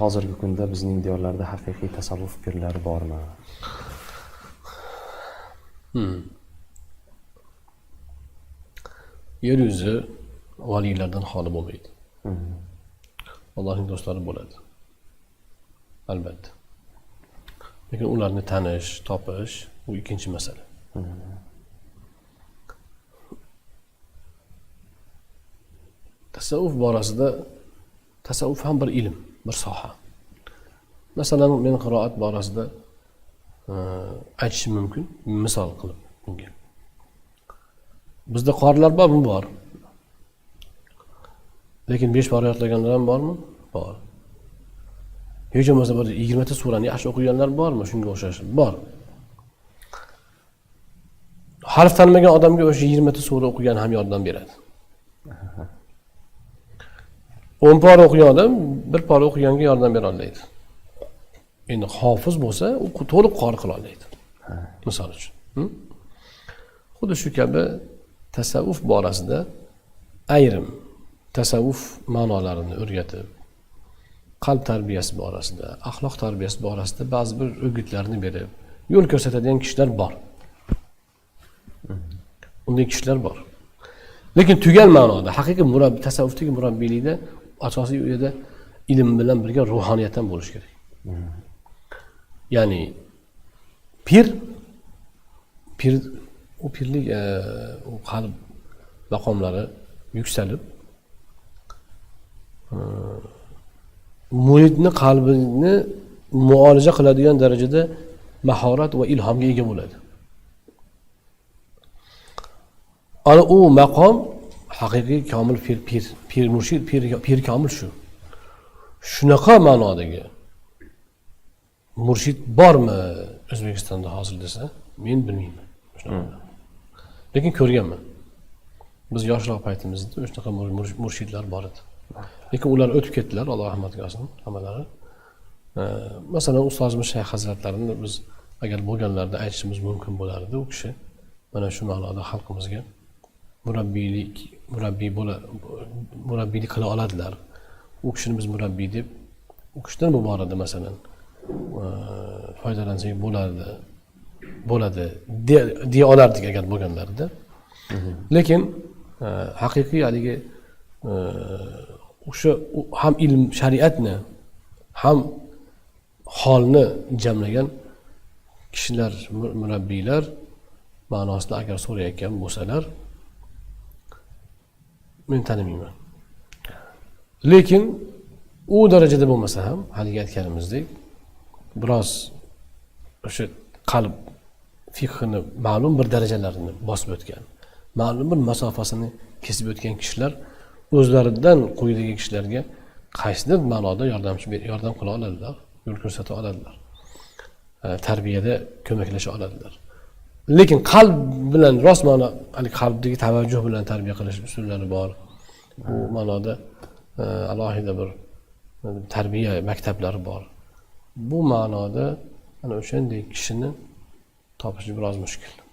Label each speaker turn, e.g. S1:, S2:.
S1: hozirgi kunda bizning diyorlarda haqiqiy tasavvuf pirlari bormi?
S2: Yer yuzi valiylardan xoli bo'lmaydi. Allohning do'stlari bo'ladi. Albatta. Lekin ularni tanish topish bu ikkinchi masala. Tasavvuf borasida tasavvuf ham bir ilm bir soha. Masalan men qiroat borasida e, aytishim mumkin. Misol qilib bunga bizda qorilar bormi? Bor. Lekin besh pora yodlaganlar ham bormi? Bor. Hech bo'lmasa bir yigirmata surani yaxshi o'qiganlar bormi? Shunga o'xshash bor. Harf tanimagan odamga o'sha yigirmata sura o'qigan ham yordam beradi. O'n pora o'qigan odam bir pora o'qiganga yordam bera olmaydi. Endi hofiz bo'lsa u to'liq qori qila olmaydi. Misol uchun hm? xuddi shu kabi tasavvuf borasida ayrim tasavvuf ma'nolarini o'rgatib qalb tarbiyasi borasida axloq tarbiyasi borasida ba'zi bir o'gitlarni berib yo'l ko'rsatadigan kishilar bor. Unday kishilar bor. Lekin tugal ma'noda haqiqiy murabbiy tasavvufdagi murabbiylikda asosiy u yerda ilm bilan birga ruhoniyat ham bo'lishi kerak. Ya'ni pir pir u pirlik e, u qalb maqomlari yuksalib e, muridni qalbini muolaja qiladigan darajada mahorat va ilhomga ega bo'ladi. Ana u maqom haqiqiy komil pir pir pir murshid pir, pir komil shu. Shunaqa ma'nodagi murshid bormi o'zbekistonda hozir desa men bilmayman. Shunaqa. lekin ko'rganman. Biz yoshroq paytimizda shunaqa mur- mur- murshidlar bor edi. Lekin ular o'tib ketdilar alloh rahmatiga olsin hammalari. Masalan ustozimiz shayx hazratlarini biz agar bo'lganlarida aytishimiz mumkin bo'lardi u kishi mana shu ma'noda xalqimizga murabbiylik murabbiy bo'la murabbiylik qila oladilar. U kishini biz murabbiy deb u kishidan bu borada masalan foydalansak bo'ladi bo'ladi deya- olardik agar bo'lganlarida. Lekin e, haqiqiy haligi e, o'sha ham ilm shariatni ham holni jamlagan kishilar murabbiylar ma'nosida agar so'rayotgan bo'lsalar men tanimayman. Lekin u darajada bo'lmasa ham haligi aytganimizdek biroz o'sha qalb fiqhini ma'lum bir darajalarini bosib o'tgan ma'lum bir masofasini kesib o'tgan kishilar o'zlaridan quyidagi kishilarga qaysidir ma'noda yordamchi yordam qila oladilar yo'l ko'rsata oladilar. Tarbiyada ko'maklasha oladilar. Lekin qalb bilan rost ma'no haligi qalbdagi tavajjuh bilan tarbiya qilish usullari bor. Bu ma'noda e, alohida bir e, tarbiya maktablari bor. Bu ma'noda ana o'shanday kishini topish biroz mushkul